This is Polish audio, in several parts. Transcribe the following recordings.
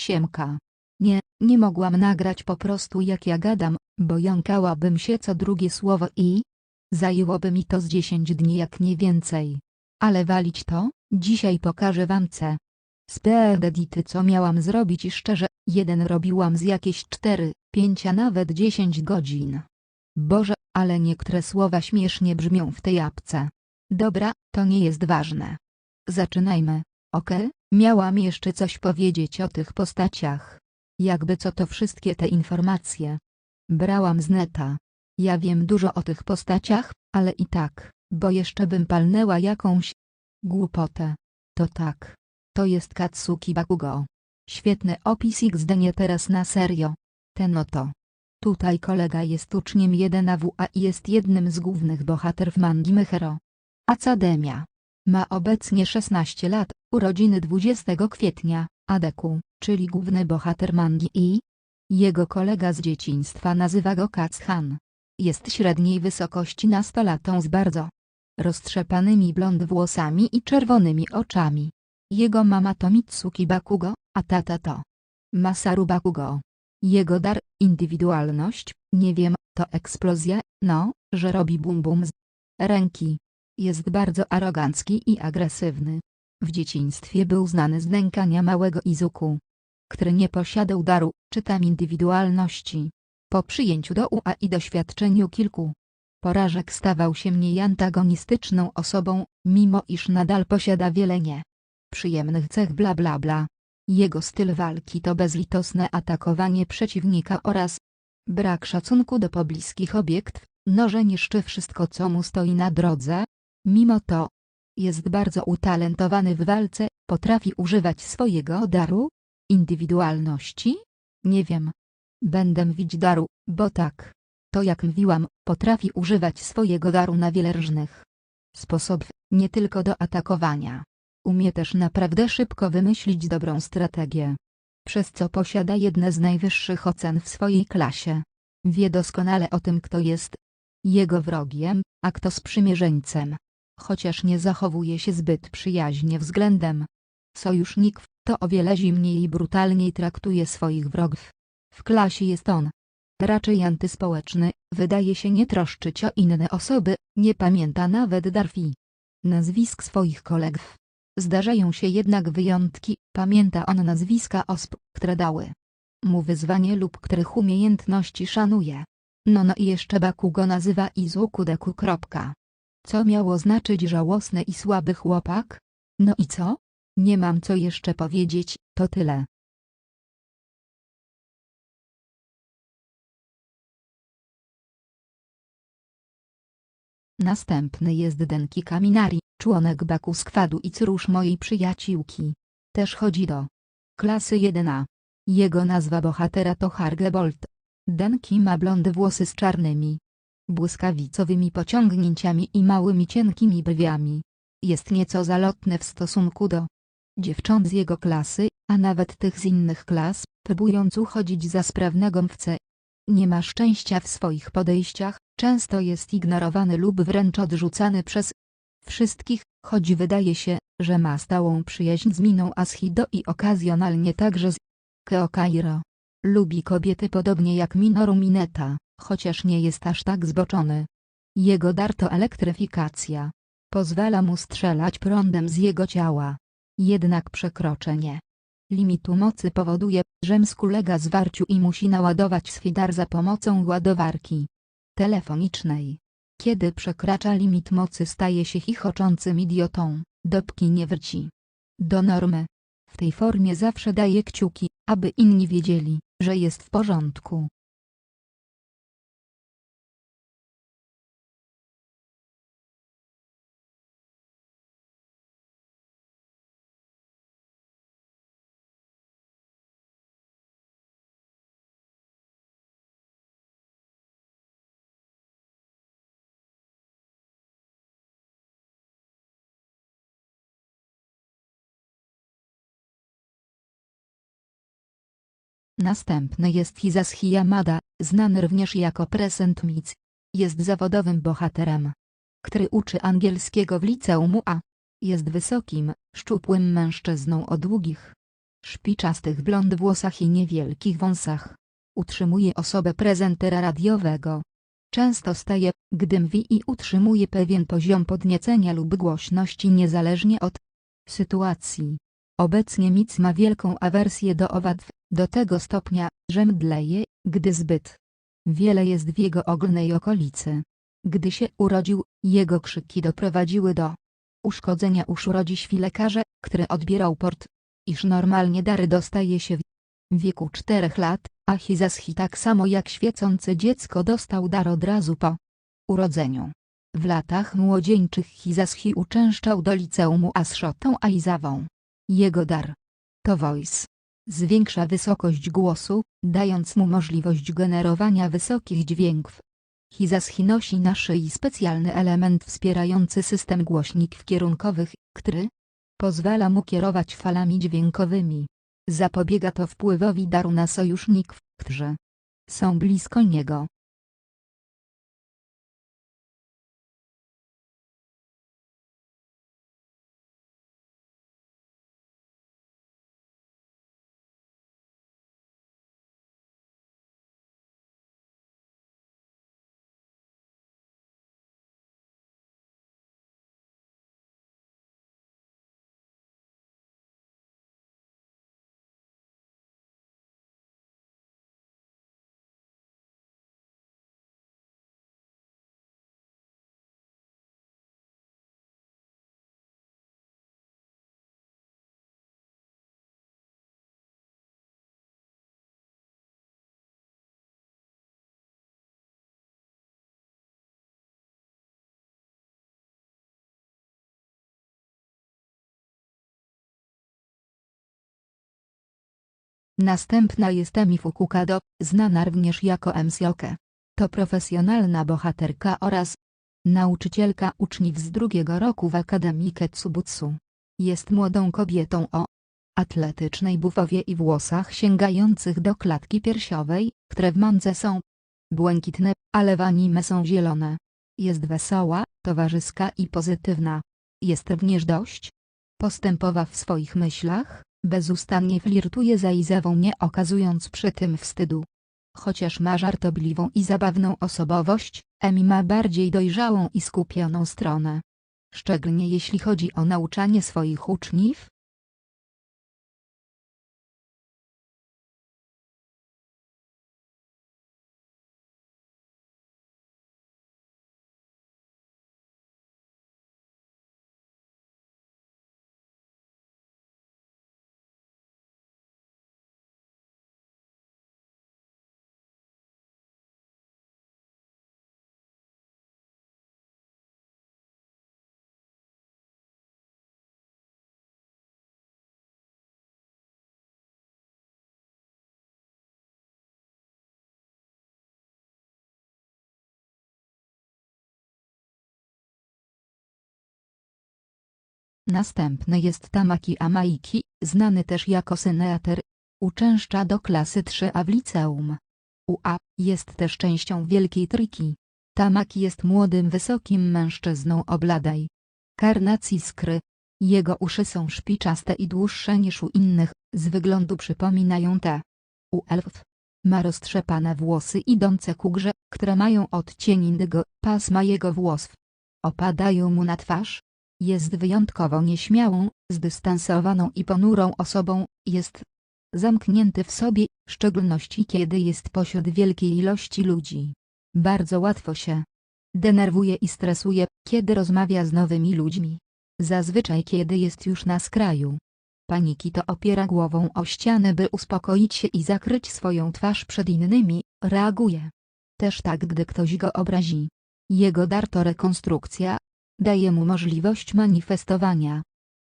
Siemka. Nie, nie mogłam nagrać po prostu jak ja gadam, bo jąkałabym się co drugie słowo i zajęłoby mi to z 10 dni jak nie więcej. Ale walić to, dzisiaj pokażę wam C. Speed edity co miałam zrobić i szczerze, jeden robiłam z jakieś 4, 5 a nawet 10 godzin. Boże, ale niektóre słowa śmiesznie brzmią w tej apce. Dobra, to nie jest ważne. Zaczynajmy, ok? Miałam jeszcze coś powiedzieć o tych postaciach. Jakby co to wszystkie te informacje. Brałam z neta. Ja wiem dużo o tych postaciach, ale i tak, bo jeszcze bym palnęła jakąś głupotę. To tak. To jest Katsuki Bakugo. Świetny opis XD nie teraz na serio. Ten oto. Tutaj kolega jest uczniem 1AWA i jest jednym z głównych bohaterów mangi Mechero. Academia. Ma obecnie 16 lat, urodziny 20 kwietnia, Adeku, czyli główny bohater mangi i jego kolega z dzieciństwa nazywa go Katsuhan. Jest średniej wysokości nastolatą z bardzo roztrzepanymi blond włosami i czerwonymi oczami. Jego mama to Mitsuki Bakugo, a tata to Masaru Bakugo. Jego dar, indywidualność, nie wiem, to eksplozja, no, że robi bum bum z ręki. Jest bardzo arogancki i agresywny. W dzieciństwie był znany z nękania małego Izuku, który nie posiadał daru, czy tam indywidualności. Po przyjęciu do UA i doświadczeniu kilku porażek stawał się mniej antagonistyczną osobą, mimo iż nadal posiada wiele nie przyjemnych cech bla bla bla. Jego styl walki to bezlitosne atakowanie przeciwnika oraz brak szacunku do pobliskich obiektów, noże niszczy wszystko co mu stoi na drodze. Mimo to, jest bardzo utalentowany w walce, potrafi używać swojego daru, indywidualności? Nie wiem. Będę mówić daru, bo tak. To jak mówiłam, potrafi używać swojego daru na wiele różnych sposobów, nie tylko do atakowania. Umie też naprawdę szybko wymyślić dobrą strategię. Przez co posiada jedne z najwyższych ocen w swojej klasie. Wie doskonale o tym kto jest jego wrogiem, a kto sprzymierzeńcem. Chociaż nie zachowuje się zbyt przyjaźnie względem sojuszników, to o wiele zimniej i brutalniej traktuje swoich wrogów. W klasie jest on raczej antyspołeczny, wydaje się nie troszczyć o inne osoby, nie pamięta nawet Darfi. Nazwisk swoich kolegów. Zdarzają się jednak wyjątki, pamięta on nazwiska osób, które dały mu wyzwanie lub których umiejętności szanuje. No no i jeszcze Bakugo nazywa Izuku Deku. Co miało znaczyć żałosny i słaby chłopak? No i co? Nie mam co jeszcze powiedzieć, to tyle. Następny jest Denki Kaminari, członek Baku Skwadu i córusz mojej przyjaciółki. Też chodzi do klasy 1A. Jego nazwa bohatera to Hargebolt. Denki ma blondy włosy z czarnymi, błyskawicowymi pociągnięciami i małymi cienkimi brwiami. Jest nieco zalotny w stosunku do dziewcząt z jego klasy, a nawet tych z innych klas, próbując uchodzić za sprawnego mwce. Nie ma szczęścia w swoich podejściach, często jest ignorowany lub wręcz odrzucany przez wszystkich, choć wydaje się, że ma stałą przyjaźń z Miną Ashido i okazjonalnie także z Keokairo. Lubi kobiety podobnie jak Minoru Mineta, chociaż nie jest aż tak zboczony. Jego dar to elektryfikacja. Pozwala mu strzelać prądem z jego ciała. Jednak przekroczenie limitu mocy powoduje, że msk ulega zwarciu i musi naładować swój dar za pomocą ładowarki telefonicznej. Kiedy przekracza limit mocy staje się chichoczącym idiotą, dopóki nie wróci do normy. W tej formie zawsze daje kciuki, aby inni wiedzieli, że jest w porządku. Następny jest Hisashi Yamada, znany również jako Present Mic. Jest zawodowym bohaterem, który uczy angielskiego w liceum A. Jest wysokim, szczupłym mężczyzną o długich szpiczastych blond włosach i niewielkich wąsach. Utrzymuje osobę prezentera radiowego. Często staje, gdy mówi i utrzymuje pewien poziom podniecenia lub głośności niezależnie od sytuacji. Obecnie Mic ma wielką awersję do owad, do tego stopnia, że mdleje, gdy zbyt wiele jest w jego ogólnej okolicy. Gdy się urodził, jego krzyki doprowadziły do uszkodzenia uszu rodziświ lekarze, który odbierał port, iż normalnie dary dostaje się w wieku 4 lat, a Hizaschi tak samo jak świecące dziecko dostał dar od razu po urodzeniu. W latach młodzieńczych Hizaschi uczęszczał do liceum Asshotą Aizawą. Jego dar to voice. Zwiększa wysokość głosu, dając mu możliwość generowania wysokich dźwięków. Hizaschi nosi na szyi specjalny element wspierający system głośników kierunkowych, który pozwala mu kierować falami dźwiękowymi. Zapobiega to wpływowi daru na sojuszników, którzy są blisko niego. Następna jest Emi Fukukado, znana również jako Emsioke. To profesjonalna bohaterka oraz nauczycielka uczniów z drugiego roku w Akademii Ketsubutsu. Jest młodą kobietą o atletycznej bufowie i włosach sięgających do klatki piersiowej, które w mandze są błękitne, ale w anime są zielone. Jest wesoła, towarzyska i pozytywna. Jest również dość postępowa w swoich myślach, bezustannie flirtuje za Izawą nie okazując przy tym wstydu. Chociaż ma żartobliwą i zabawną osobowość, Emi ma bardziej dojrzałą i skupioną stronę. Szczególnie jeśli chodzi o nauczanie swoich uczniów, Następny jest Tamaki Amaiki, znany też jako Syneater. Uczęszcza do klasy 3A w liceum. UA jest też częścią Wielkiej Trójki. Tamaki jest młodym wysokim mężczyzną o karnacji skry. Jego uszy są szpiczaste i dłuższe niż u innych, z wyglądu przypominają te u elfów. Ma roztrzepane włosy idące ku grze, które mają odcień indygo, pasma jego włosów opadają mu na twarz, jest wyjątkowo nieśmiałą, zdystansowaną i ponurą osobą, jest zamknięty w sobie, w szczególności kiedy jest pośród wielkiej ilości ludzi. Bardzo łatwo się denerwuje i stresuje, kiedy rozmawia z nowymi ludźmi. Zazwyczaj kiedy jest już na skraju paniki to opiera głową o ścianę by uspokoić się i zakryć swoją twarz przed innymi, reaguje. Też tak gdy ktoś go obrazi. Jego dar to rekonstrukcja, daje mu możliwość manifestowania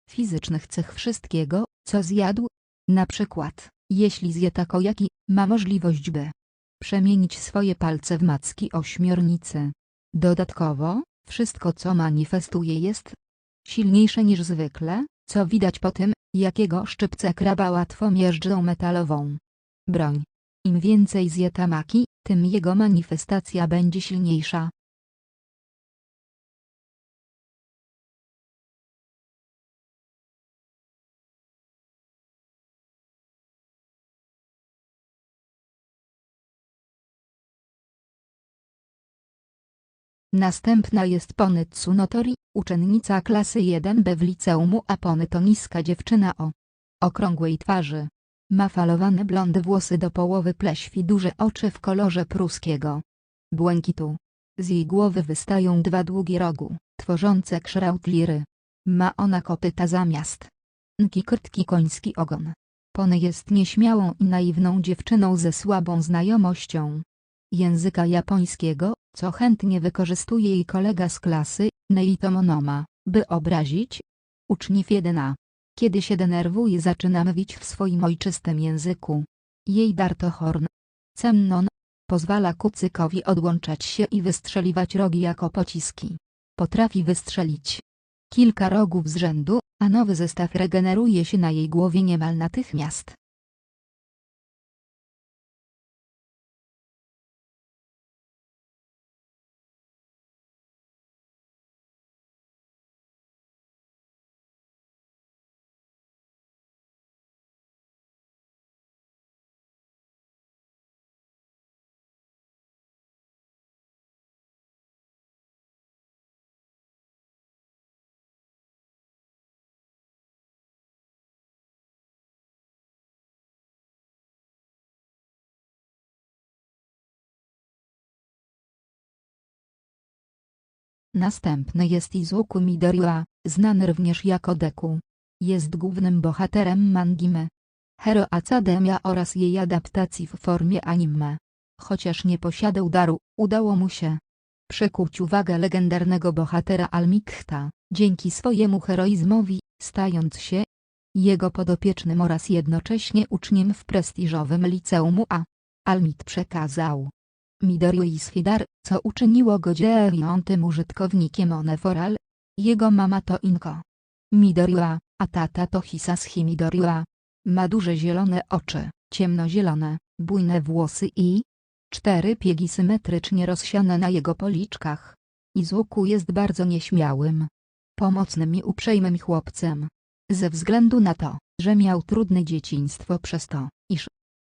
fizycznych cech wszystkiego, co zjadł. Na przykład, jeśli zje takojaki, ma możliwość by przemienić swoje palce w macki ośmiornicy. Dodatkowo, wszystko co manifestuje jest silniejsze niż zwykle, co widać po tym, jakiego szczypce kraba łatwo miażdżą metalową broń. Im więcej zje tamaki, tym jego manifestacja będzie silniejsza. Następna jest Pony Tsunotori, uczennica klasy 1B w liceum Apony to niska dziewczyna o okrągłej twarzy. Ma falowane blondy włosy do połowy pleświ duże oczy w kolorze pruskiego błękitu. Z jej głowy wystają dwa długie rogu, tworzące kształt liry. Ma ona kopyta zamiast nki krótki koński ogon. Pony jest nieśmiałą i naiwną dziewczyną ze słabą znajomością języka japońskiego, co chętnie wykorzystuje jej kolega z klasy, Neito Monoma, by obrazić uczniów 1A. Kiedy się denerwuje zaczyna mówić w swoim ojczystym języku. Jej dar to horn. Cennon pozwala kucykowi odłączać się i wystrzeliwać rogi jako pociski. Potrafi wystrzelić kilka rogów z rzędu, a nowy zestaw regeneruje się na jej głowie niemal natychmiast. Następny jest Izuku Midoriya, znany również jako Deku. Jest głównym bohaterem mangimy Hero Academia oraz jej adaptacji w formie anime. Chociaż nie posiadał daru, udało mu się przykuć uwagę legendarnego bohatera Almikta, dzięki swojemu heroizmowi, stając się jego podopiecznym oraz jednocześnie uczniem w prestiżowym liceum A. Almit przekazał Midori Sfidar, co uczyniło go dziewiątym użytkownikiem Oneforal. Jego mama to Inko Midoriła, a tata to Hisashi Midoriła. Ma duże zielone oczy, ciemnozielone, bujne włosy i cztery piegi symetrycznie rozsiane na jego policzkach. Izuku jest bardzo nieśmiałym, pomocnym i uprzejmym chłopcem. Ze względu na to, że miał trudne dzieciństwo przez to, iż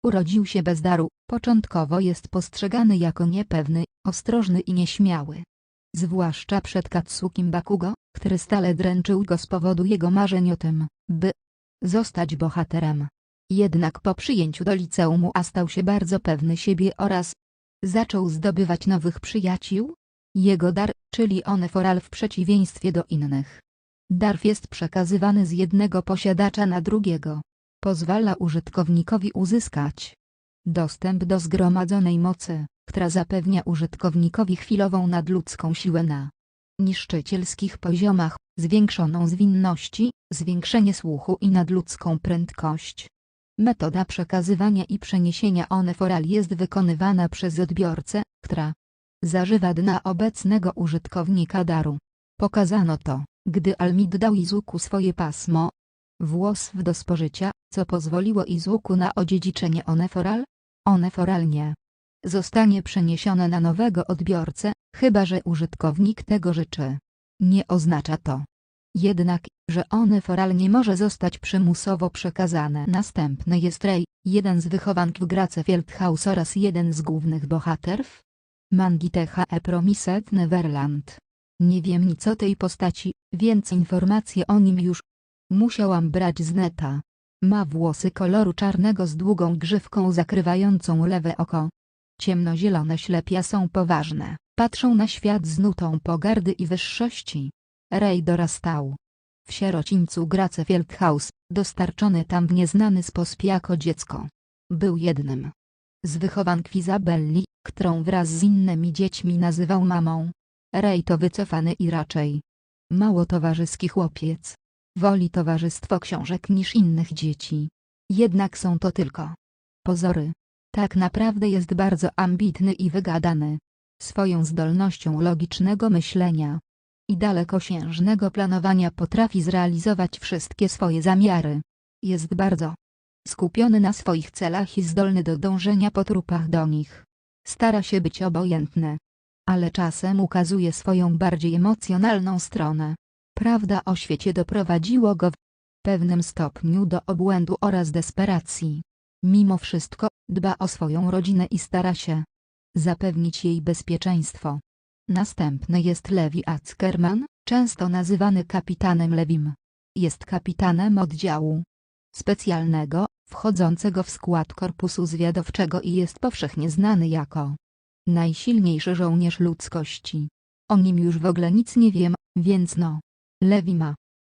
Urodził się bez daru, początkowo jest postrzegany jako niepewny, ostrożny i nieśmiały. Zwłaszcza przed Katsukim Bakugo, który stale dręczył go z powodu jego marzeń o tym, by zostać bohaterem. Jednak po przyjęciu do liceum A stał się bardzo pewny siebie oraz zaczął zdobywać nowych przyjaciół. Jego dar, czyli Oneforal w przeciwieństwie do innych. Darf jest przekazywany z jednego posiadacza na drugiego pozwala użytkownikowi uzyskać dostęp do zgromadzonej mocy, która zapewnia użytkownikowi chwilową nadludzką siłę na niszczycielskich poziomach, zwiększoną zwinności, zwiększenie słuchu i nadludzką prędkość. Metoda przekazywania i przeniesienia oneforal jest wykonywana przez odbiorcę, która zażywa dna obecnego użytkownika daru. Pokazano to, gdy Almid dał Izuku swoje pasmo, włosów do spożycia, co pozwoliło Izuku na odziedziczenie Oneforal? Oneforal nie zostanie przeniesione na nowego odbiorcę, chyba że użytkownik tego życzy. Nie oznacza to jednak, że Oneforal nie może zostać przymusowo przekazane. Następny jest Rey, jeden z wychowank w Grace Feldhaus oraz jeden z głównych bohaterów. Mangi THE Promised Neverland. Nie wiem nic o tej postaci, więc informacje o nim już musiałam brać z neta. Ma włosy koloru czarnego z długą grzywką zakrywającą lewe oko. Ciemnozielone ślepia są poważne, patrzą na świat z nutą pogardy i wyższości. Ray dorastał. W sierocińcu Grace Feldhaus, dostarczony tam w nieznany sposób jako dziecko. Był jednym z wychowank Izabelli, którą wraz z innymi dziećmi nazywał mamą. Ray to wycofany i raczej mało towarzyski chłopiec. Woli towarzystwo książek niż innych dzieci. Jednak są to tylko pozory. Tak naprawdę jest bardzo ambitny i wygadany. Swoją zdolnością logicznego myślenia i dalekosiężnego planowania potrafi zrealizować wszystkie swoje zamiary. Jest bardzo skupiony na swoich celach i zdolny do dążenia po trupach do nich. Stara się być obojętny. Ale czasem ukazuje swoją bardziej emocjonalną stronę. Prawda o świecie doprowadziło go w pewnym stopniu do obłędu oraz desperacji. Mimo wszystko, dba o swoją rodzinę i stara się zapewnić jej bezpieczeństwo. Następny jest Lewi Ackerman, często nazywany kapitanem Lewim. Jest kapitanem oddziału specjalnego, wchodzącego w skład korpusu zwiadowczego i jest powszechnie znany jako najsilniejszy żołnierz ludzkości. O nim już w ogóle nic nie wiem, więc no. Lewi ma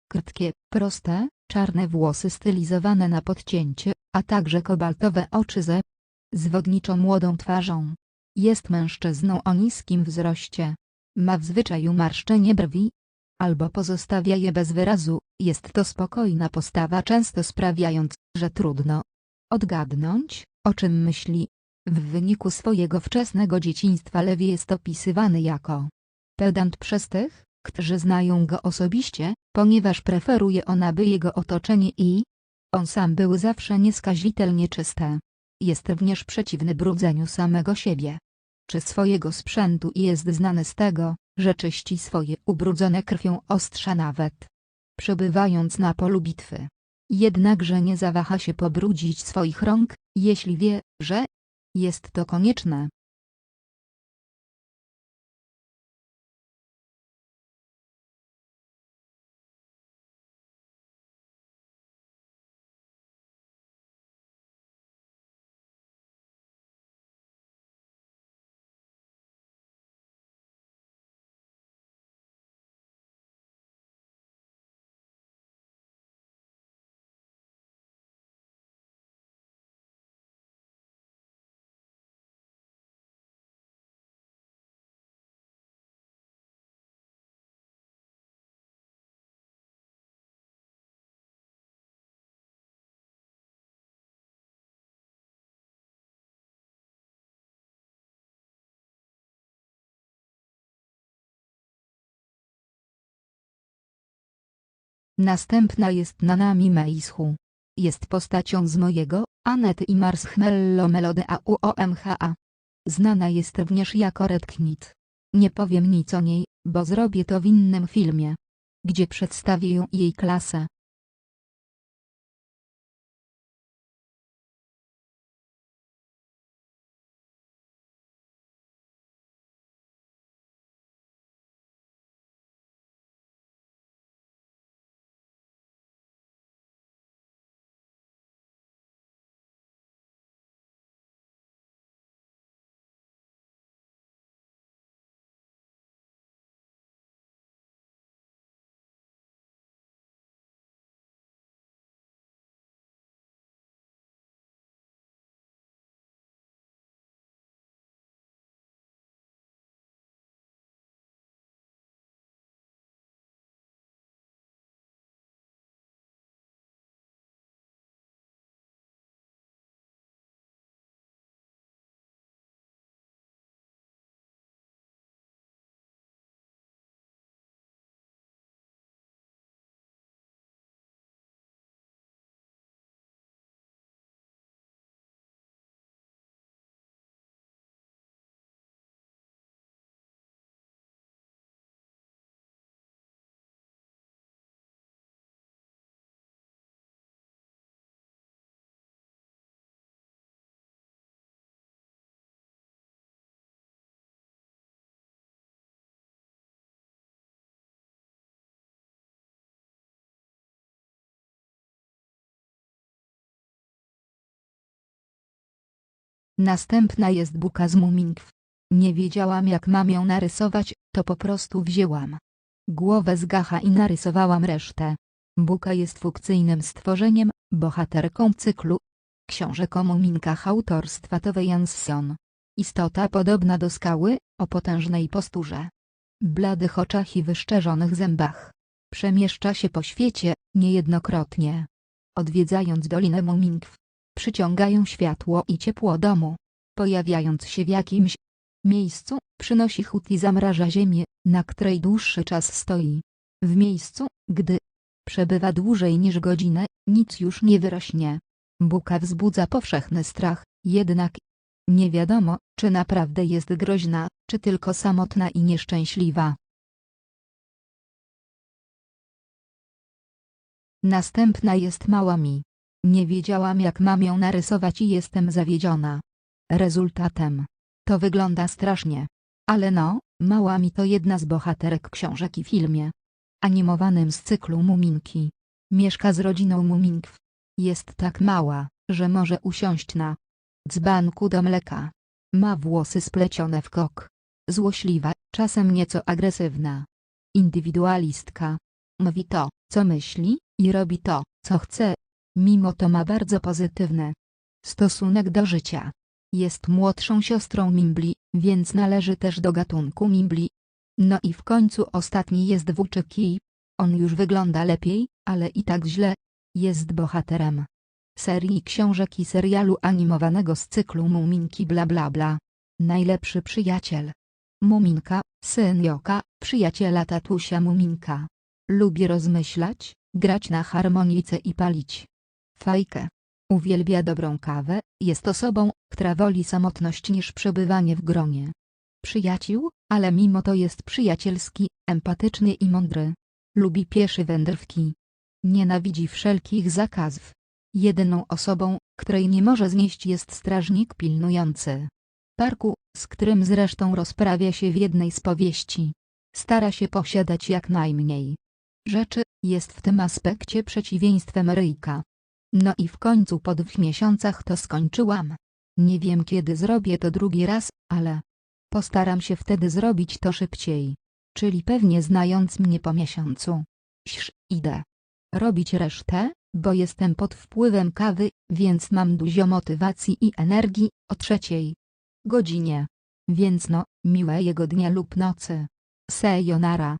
krótkie, proste, czarne włosy stylizowane na podcięcie, a także kobaltowe oczy ze zwodniczo młodą twarzą. Jest mężczyzną o niskim wzroście. Ma w zwyczaju marszczenie brwi, albo pozostawia je bez wyrazu, jest to spokojna postawa często sprawiając, że trudno odgadnąć, o czym myśli. W wyniku swojego wczesnego dzieciństwa Lewi jest opisywany jako pedant przez tych, którzy znają go osobiście, ponieważ preferuje on aby jego otoczenie i on sam był zawsze nieskazitelnie czyste. Jest również przeciwny brudzeniu samego siebie czy swojego sprzętu i jest znany z tego, że czyści swoje ubrudzone krwią ostrza nawet przebywając na polu bitwy. Jednakże nie zawaha się pobrudzić swoich rąk, jeśli wie, że jest to konieczne. Następna jest Nanami Meishu. Jest postacią z mojego, Anet i Marshmallow Melody AUOMHA. Znana jest również jako Red Knit. Nie powiem nic o niej, bo zrobię to w innym filmie, gdzie przedstawię jej klasę. Następna jest buka z Mumingw. Nie wiedziałam jak mam ją narysować, to po prostu wzięłam głowę z gacha i narysowałam resztę. Buka jest funkcyjnym stworzeniem, bohaterką cyklu książek o muminkach autorstwa Tove Jansson. Istota podobna do skały, o potężnej posturze, bladych oczach i wyszczerzonych zębach. Przemieszcza się po świecie, niejednokrotnie. Odwiedzając Dolinę Mumingw, przyciągają światło i ciepło domu. Pojawiając się w jakimś miejscu, przynosi chód i zamraża ziemię, na której dłuższy czas stoi. W miejscu, gdy przebywa dłużej niż godzinę, nic już nie wyrośnie. Buka wzbudza powszechny strach, jednak nie wiadomo, czy naprawdę jest groźna, czy tylko samotna i nieszczęśliwa. Następna jest mała mi. Nie wiedziałam jak mam ją narysować i jestem zawiedziona. Rezultatem. To wygląda strasznie. Ale no, Mała mi to jedna z bohaterek książek i filmie animowanym z cyklu Muminki. Mieszka z rodziną Mumink. Jest tak mała, że może usiąść na dzbanku do mleka. Ma włosy splecione w kok. Złośliwa, czasem nieco agresywna. Indywidualistka. Mówi to, co myśli, i robi to, co chce. Mimo to ma bardzo pozytywny stosunek do życia. Jest młodszą siostrą Mimbli, więc należy też do gatunku Mimbli. No i w końcu ostatni jest Włóczyki. On już wygląda lepiej, ale i tak źle. Jest bohaterem serii książek i serialu animowanego z cyklu Muminki bla bla bla. Najlepszy przyjaciel. Muminka, syn Joka, przyjaciela tatusia Muminka. Lubi rozmyślać, grać na harmonijce i palić fajkę. Uwielbia dobrą kawę, jest osobą, która woli samotność niż przebywanie w gronie przyjaciół, ale mimo to jest przyjacielski, empatyczny i mądry. Lubi piesze wędrówki. Nienawidzi wszelkich zakazów. Jedyną osobą, której nie może znieść jest strażnik pilnujący parku, z którym zresztą rozprawia się w jednej z powieści. Stara się posiadać jak najmniej rzeczy, jest w tym aspekcie przeciwieństwem Ryjka. No i w końcu po dwóch miesiącach to skończyłam. Nie wiem kiedy zrobię to drugi raz, ale postaram się wtedy zrobić to szybciej. Czyli pewnie znając mnie po miesiącu. Sz, idę robić resztę, bo jestem pod wpływem kawy, więc mam dużo motywacji i energii, o trzeciej godzinie. Więc no, miłego dnia lub nocy. Sayonara.